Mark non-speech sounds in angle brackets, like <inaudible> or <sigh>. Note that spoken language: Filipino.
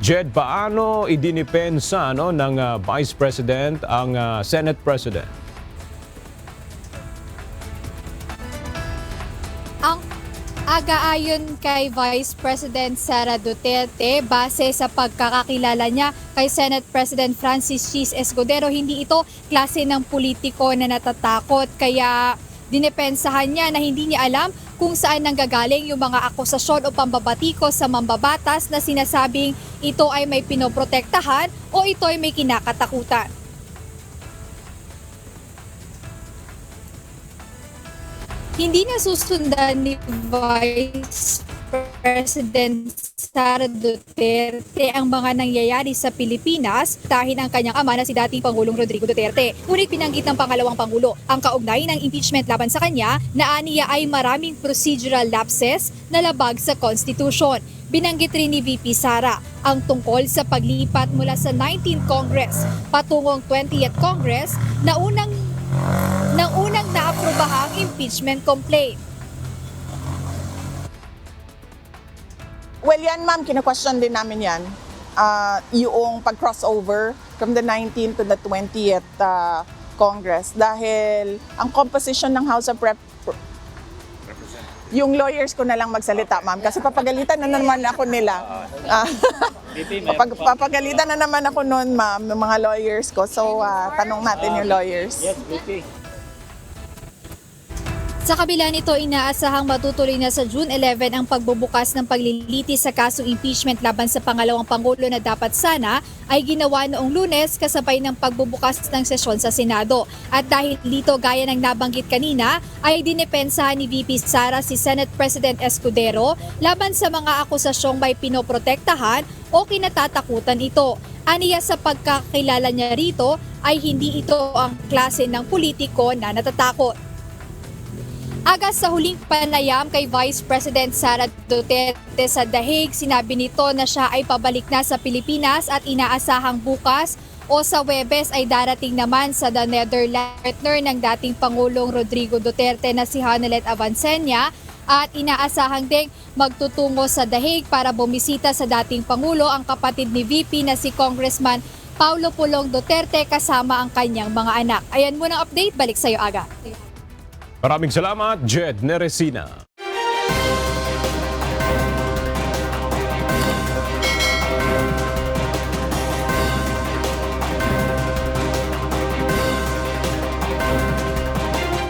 Jed, paano idinipensa no, ng ah, Vice President ang ah, Senate President? Ang aga-ayon kay Vice President Sara Duterte, base sa pagkakakilala niya kay Senate President Francis Cheese Escudero, hindi ito klase ng politiko na natatakot. Kaya dinepensahan niya na hindi niya alam kung saan nanggagaling yung mga akusasyon o pambabatiko sa mambabatas na sinasabing ito ay may pinoprotektahan o ito ay may kinakatakutan. hindi na susundan ni Vice President Sara Duterte ang mga nangyayari sa Pilipinas dahil ang kanyang ama na si dating Pangulong Rodrigo Duterte. Ngunit pinanggit ng pangalawang Pangulo ang kaugnay ng impeachment laban sa kanya na aniya ay maraming procedural lapses na labag sa Constitution. Binanggit rin ni VP Sara ang tungkol sa paglipat mula sa 19th Congress patungong 20th Congress na unang nang unang naaprobahang impeachment complaint. Well, yan ma'am, kina-question din namin yan. Ah, yung pag-crossover from the 19th to the 20th ah, Congress. Dahil ang composition ng House of Rep... Yung lawyers ko na lang magsalita, ma'am. Kasi papagalitan na naman ako nila. Ah, <laughs> papag, papagalitan na naman ako noon, ma'am, ng mga lawyers ko. So, ah, tanong natin yung lawyers. Sa kabila nito, inaasahang matutuloy na sa June 11 ang pagbubukas ng paglilitis sa kasong impeachment laban sa pangalawang Pangulo na dapat sana ay ginawa noong lunes kasabay ng pagbubukas ng sesyon sa Senado. At dahil dito, gaya ng nabanggit kanina, ay dinepensahan ni VP Sara si Senate President Escudero laban sa mga akusasyong may pinoprotektahan o kinatatakutan ito. Aniya sa pagkakilala niya rito ay hindi ito ang klase ng politiko na natatakot. Aga sa huling panayam kay Vice President Sara Duterte sa Dahig, sinabi nito na siya ay pabalik na sa Pilipinas at inaasahang bukas o sa Webes ay darating naman sa the Netherlands partner ng dating Pangulong Rodrigo Duterte na si Hanelet Avancenia at inaasahang ding magtutungo sa Dahig para bumisita sa dating Pangulo ang kapatid ni VP na si Congressman Paulo Pulong Duterte kasama ang kanyang mga anak. Ayan muna ang update, balik sa iyo aga. Maraming salamat, Jed Neresina.